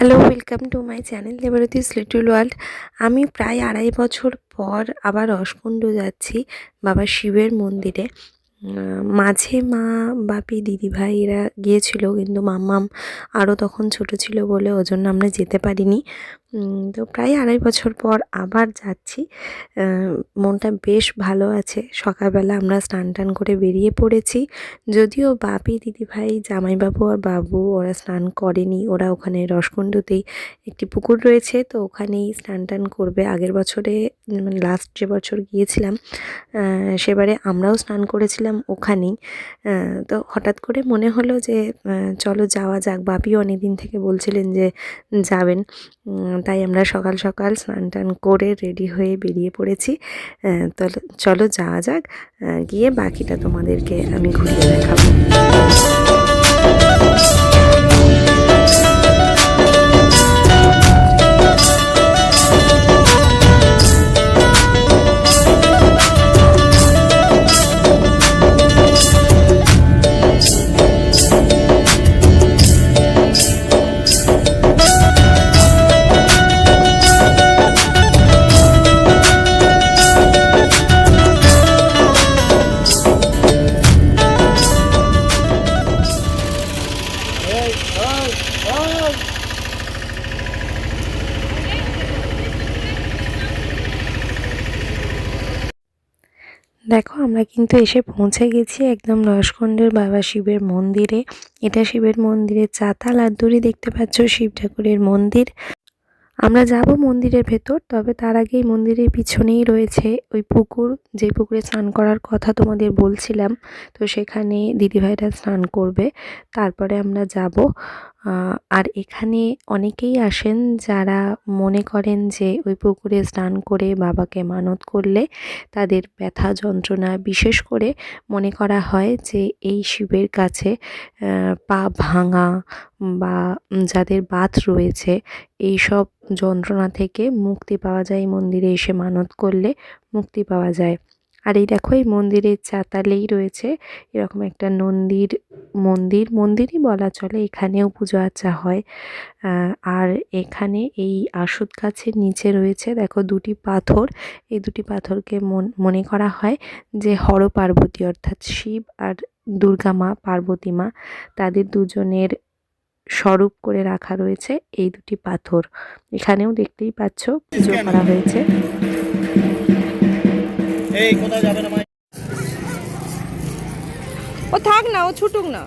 Hello welcome to my channel Debarati's little world আমি প্রায় আড়াই বছর পর আবার রসকুণ্ড যাচ্ছি বাবা শিবের মন্দিরে। মাঝে মা, বাপি, দিদিভাই এরা গিয়েছিল, কিন্তু মাম্মাম আরও তখন ছোট ছিল বলে ওজন্য জন্য আমরা যেতে পারিনি। তো প্রায় আড়াই বছর পর আবার যাচ্ছি। মনটা বেশ ভালো আছে। সকালবেলা আমরা স্নান টান করে বেরিয়ে পড়েছি। যদিও বাপি, দিদিভাই, জামাইবাবু আর বাবু ওরা স্নান করেনি। ওরা ওখানে রসকুণ্ডতেই একটি পুকুর রয়েছে, তো ওখানেই স্নান টান করবে। আগের বছরে মানে লাস্ট যে বছর গিয়েছিলাম সেবারে আমরাও স্নান করেছিলাম ওখানেই। তো হঠাৎ করে মনে হলো যে চলো যাওয়া যাক। বাপিও অনেকদিন থেকে বলছিলেন যে, যাবেন। তাই আমরা সকাল সকাল স্নান টান করে রেডি হয়ে বেরিয়ে পড়েছি। চলো যাওয়া যাক। গিয়ে বাকিটা তোমাদেরকে আমি ঘুরিয়ে দেখাবো। দেখো, আমরা কিন্তু এসে পৌঁছে গেছি একদম রসকুণ্ডের বাবা শিবের মন্দিরে। এটা শিবের মন্দিরের চাতাল, আর দূরে দেখতে পাচ্ছ শিব ঠাকুরের মন্দির। আমরা যাব মন্দিরের ভেতর, তবে তার আগেই মন্দিরের পিছনেই রয়েছে ওই পুকুর। যে পুকুরে স্নান করার কথা তোমাদের বলছিলাম, তো সেখানে দিদিভাইরা স্নান করবে। তারপরে আমরা যাব আর এখানে অনেকেই আসেন যারা মনে করেন যে ওই পুকুরে স্নান করে বাবাকে মানত করলে তাদের ব্যথা যন্ত্রণা, বিশেষ করে মনে করা হয় যে এই শিবের কাছে পা ভাঙা বা যাদের বাত রয়েছে এই সব যন্ত্রণা থেকে মুক্তি পাওয়া যায়। মন্দিরে এসে মানত করলে মুক্তি পাওয়া যায়। আর এই দেখো, এই মন্দিরের চাতালেই রয়েছে এরকম একটা নন্দীর মন্দির। মন্দিরই বলা চলে, এখানেও পুজো আচ্চা হয়। আর এখানে এই আসুদ গাছের নিচে রয়েছে, দেখো দুটি পাথর। এই দুটি পাথরকে মনে করা হয় যে হর পার্বতী, অর্থাৎ শিব আর দুর্গা মা পার্বতী মা, তাদের দুজনের স্বরূপ করে রাখা রয়েছে এই দুটি পাথর। এখানেও দেখতেই পাচ্ছ, পুজো করা হয়েছে। এই কোথায় যাবে না ও থাক না ও ছুটুক না।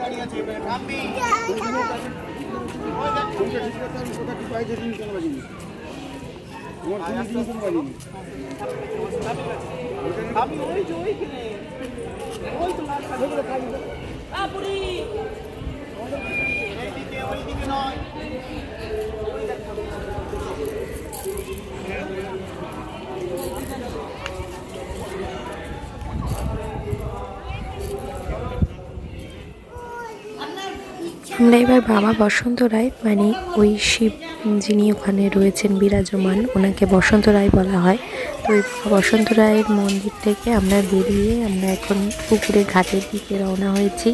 দাঁড়িয়ে আছে ঠাম্মি আমি ওই যে ওইখানে ওই তো এইদিকে ওইদিকে নয় আমরা এবার বাবা বসন্ত রায় মানে ওই শিব যিনি ওখানে রয়েছেন বিরাজমান, ওনাকে বসন্ত রায় বলা হয়। তো ওই বসন্ত রায়ের মন্দির থেকে আমরা বেরিয়ে আমরা এখন পুকুরের ঘাটের দিকে রওনা হয়েছি।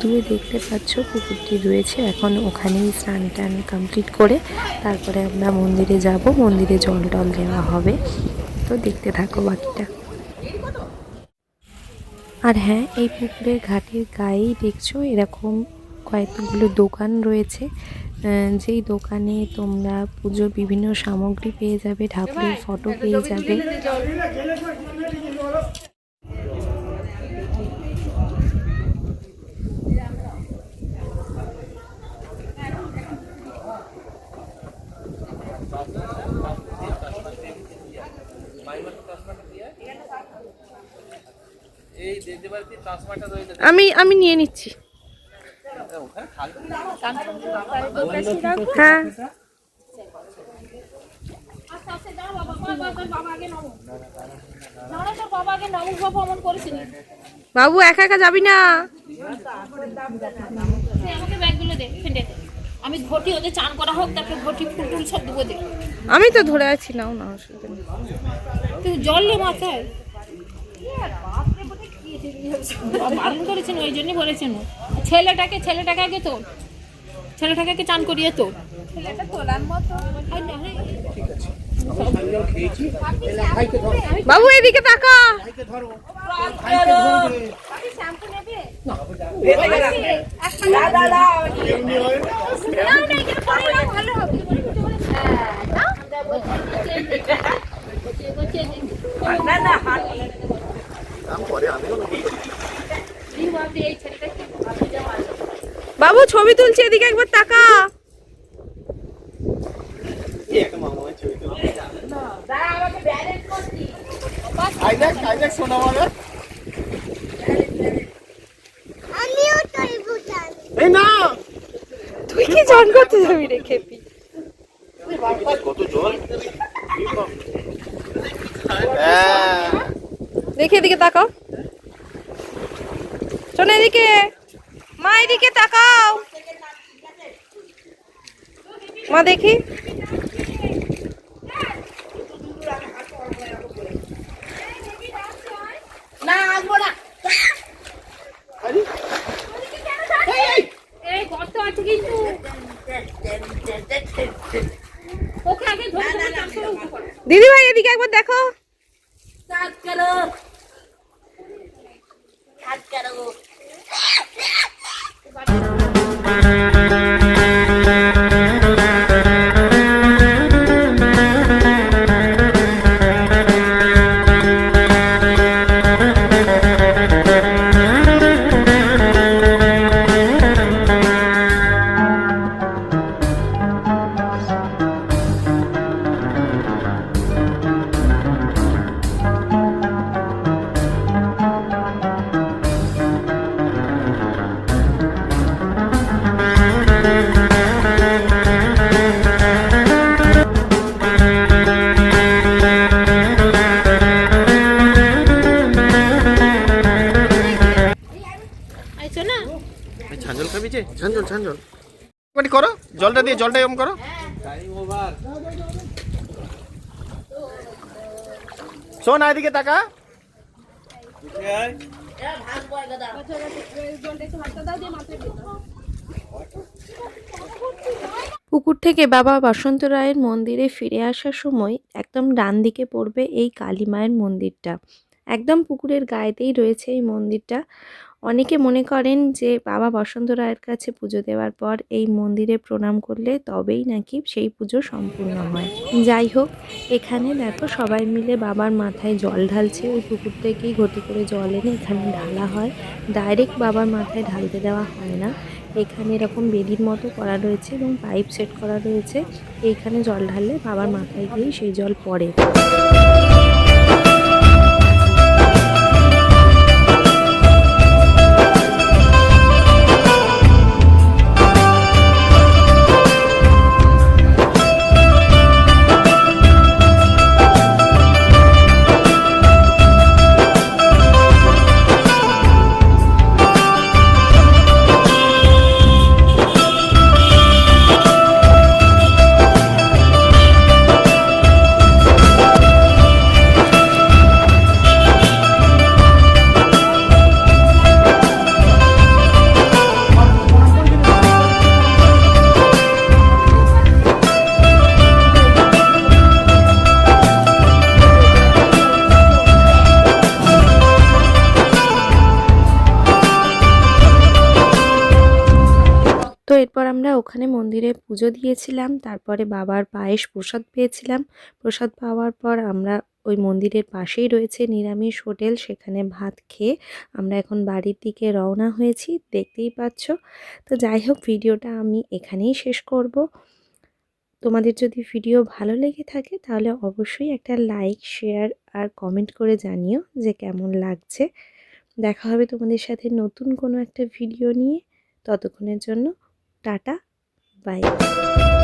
দূরে দেখতে পাচ্ছ পুকুরটি রয়েছে, এখন ওখানেই স্নান টান কমপ্লিট করে তারপরে আমরা মন্দিরে যাব, মন্দিরে জল টল দেওয়া হবে। তো দেখতে থাকো বাকিটা। আর হ্যাঁ এই পুকুরের ঘাটের গায়েই দেখছ এরকম কয়েকগুলো দোকান রয়েছে। যেই দোকানে তোমরা পুজোর বিভিন্ন সামগ্রী পেয়ে যাবে ঠাকুরের ফটো পেয়ে যাবে। আমি আমি নিয়ে নিচ্ছি। হ্যাঁ। বাবু একা একা যাবি না? আমাকে ব্যাগগুলো দে ফেটে আমি ঘটি ওদের চান করা হোক তারপরে ঘটি ফুল টুল সব দেবো আমি তো ধরে আছি নাও না অসুবিধা নেই তুই জল নে মাথায়। বারণ করেছেন ওই জন্যই বলেছেন। ও। ছেলেটাকে ছেলেটাকে আগে তো ছেলেটাকে আগে চান করিয়ে তো ছেলেটা তোলার মতো। খেয়েছি। ভাইকে ধরো। বাবু এদিকে তাকা। বাবু ছবি তুলছি এদিকে একবার তাকা। তুই কি জন করতে যাবি রে খেপি? কত জল হ্যাঁ এদিকে তাকাও। শোনো এদিকে। মা এদিকে তাকাও। মা দেখি। এই গর্ত আছে কিন্তু। ওকে আগে ধরে ধরে তারপরে উঠে পড়ো। দিদি ভাই এদিকে একবার খাবি যে? ছাঞ্জল ছাঞ্জল। একবারটি করো জলটা দিয়ে জলটা এরকম করো। শোন এদিকে তাকা। পুকুর থেকে বাবা বসন্ত রায়ের মন্দিরে ফিরে আসার সময় একদম ডান দিকে পড়বে এই কালী মায়ের মন্দিরটা। একদম পুকুরের গায়েতেই রয়েছে এই মন্দিরটা। অনেকে মনে করেন যে, বাবা বসন্ত রায়ের কাছে পুজো দেওয়ার পর এই মন্দিরে প্রণাম করলে তবেই নাকি সেই পুজো সম্পূর্ণ হয়। যাই হোক, এখানে দেখো সবাই মিলে বাবার মাথায় জল ঢালছে। ওই পুকুর থেকেই ঘটি করে জল এনে এখানে ঢালা হয়। ডাইরেক্ট বাবার মাথায় ঢালতে দেওয়া হয় না। এখানে এরকম বেদির মতো করা রয়েছে এবং পাইপ সেট করা রয়েছে। এইখানে জল ঢাললে বাবার মাথায় গিয়েই সেই জল পড়ে। ওখানে মন্দিরে পুজো দিয়েছিলাম, তারপরে বাবার পায়েস প্রসাদ পেয়েছিলাম। প্রসাদ পাওয়ার পর আমরা ওই মন্দিরের পাশেই রয়েছে নিরামিষ হোটেল, সেখানে ভাত খেয়ে আমরা এখন বাড়ির দিকে রওনা হয়েছি, দেখতেই পাচ্ছ। তো যাই হোক, ভিডিওটা আমি এখানেই শেষ করব। তোমাদের যদি ভিডিও ভালো লেগে থাকে, তাহলে অবশ্যই একটা লাইক, শেয়ার আর কমেন্ট করে জানিও যে কেমন লাগছে। দেখা হবে তোমাদের সাথে নতুন কোনো একটা ভিডিও নিয়ে। ততক্ষণের জন্য টাটা। Váy.